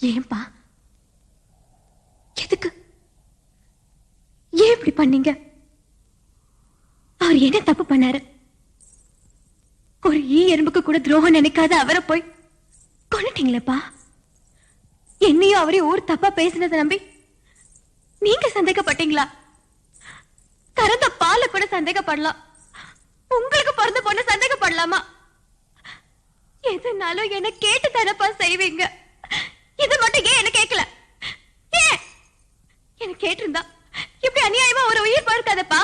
ஏன்பா? எதுக்கு? ஏன் இப்படி பண்ணீங்க? அவர் என்ன தப்பு பண்ணாரு? ஒரு ஈ எறும்புக்கு கூட துரோகம் நினைக்காத அவரை போய் கொண்டுட்டீங்களேப்பா என்னையும் அவரையும் ஊர் தப்பா பேசினதை நம்பி நீங்க சந்தேகப்பட்டீங்களா? கறந்த பால கூட சந்தேகப்படலாம். உங்களுக்கு பிறந்த பொண்ணு சந்தேகப்படலாமா? எதுனாலும் என்ன கேட்டு தரப்பா செய்வீங்க? இது மட்டும் ஏன் என்ன கேட்கல ஏன்? என்ன கேட்டிருந்தா? இப்படி அநியாயமா ஒரு உயிர் பார்க்காதப்பா?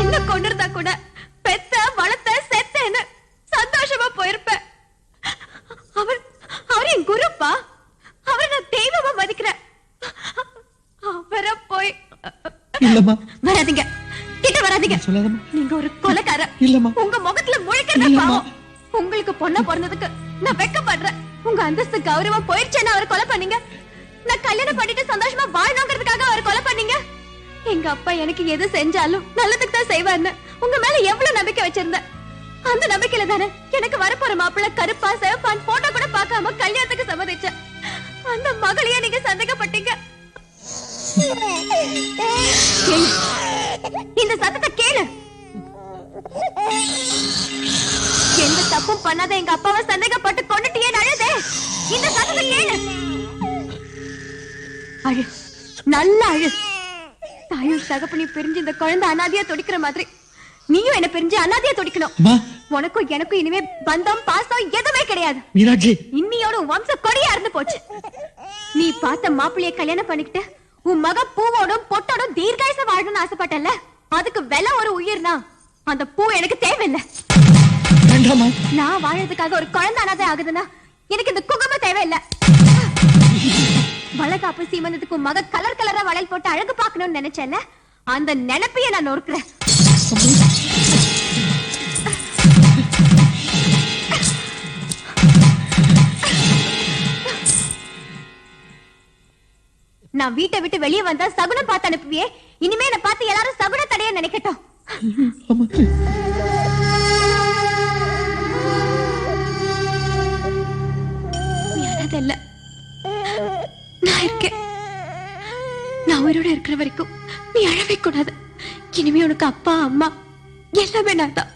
என்ன கொண்டிருந்தா கூட பெத்த வளர்த்த செத்தேன்னு சந்தோஷமா போயிருப்பேன் அவர் அவர் என் குருப்பா. அவரை நான் தெய்வமா மதிக்கிறேன். அவரை போய் இல்லம்மா. வராதீங்க. கிட்ட வராதீங்க. சொல்லாதம்மா. நீங்க ஒரு கொலைக்கார இல்லம்மா. உங்க முகத்துல முழிக்கிறத. பாவம். உங்களுக்கு பொண்ணா பிறந்ததுக்கு நான் வெக்கப்படுறேன். உங்க அந்தஸ்து கௌரவம் போயிடுச்சேன்னு அவர் கொலை பண்ணீங்க? நான் கல்யாணம் பண்ணிட்டு சந்தோஷமா வாழணுங்கிறதுக்காக அவர் கொலை பண்ணீங்க? எங்க அப்பா எனக்கு எது செஞ்சாலும் நல்லதுக்கு தான் செய்வார்னு உங்க மேல எவ்வளவு நம்பிக்கை வச்சிருந்தேன். அந்த நம்பிக்கையில தானே எனக்கு வரப்போற மாப்பிள்ள கருப்பா சிவப்பான் போட்டோ கூட பார்க்காம கல்யாணத்துக்கு சம்மதிச்சேன். அந்த மகளையே நீங்க சந்தேகப்பட்டீங்க. தப்பும் பண்ணாத எங்க அப்பாவை சந்தேகப்பட்டு கொண்டுட்டியே அழுதே இந்த சத்தத்தை கேளு அழு. நல்ல அழு. தாயும் தகப்பனையும் பிரிஞ்சு இந்த குழந்தை அனாதையா துடிக்கிற மாதிரி. நீயும் என்ன பிரிஞ்சு அனாதையா துடிக்கணும். உனக்கும் எனக்கும் இனிமே பந்தம் பாசம் எதுவுமே கிடையாது. மீனாட்சி. இன்னியோட வம்ச கொடியா இருந்து போச்சு. நீ பார்த்த மாப்பிள்ளைய கல்யாணம் பண்ணிக்கிட்டு உன் மக பூவோடும் பொட்டோடும் தீர்காயச வாழணும்னு ஆசைப்பட்டல அதுக்கு விலை ஒரு உயிர்னா அந்த பூ எனக்கு தேவையில்லை. வேண்டாமா? நான் வாழறதுக்காக ஒரு குழந்தை அனாதை ஆகுதுன்னா எனக்கு இந்த குங்குமம் தேவையில்லை. வளகாப்பு சீமந்தத்துக்கு மக கலர் கலரா வளையல் போட்டு அழகு பார்க்கணும்னு நினைச்சேன்ல அந்த நினைப்பைய நான் நொறுக்குறேன். நான் வீட்டை விட்டு வெளியே வந்தா சகுனம் பார்த்து அனுப்புவியே. இனிமே என்ன பார்த்து எல்லாரும் சகுன தடைய நினைக்கட்டும் இல்ல. நான் இருக்கேன். நான் உயிரோட இருக்கிற வரைக்கும் நீ அழவே கூடாது. இனிமே உனக்கு அப்பா அம்மா எல்லாமே நான் தான்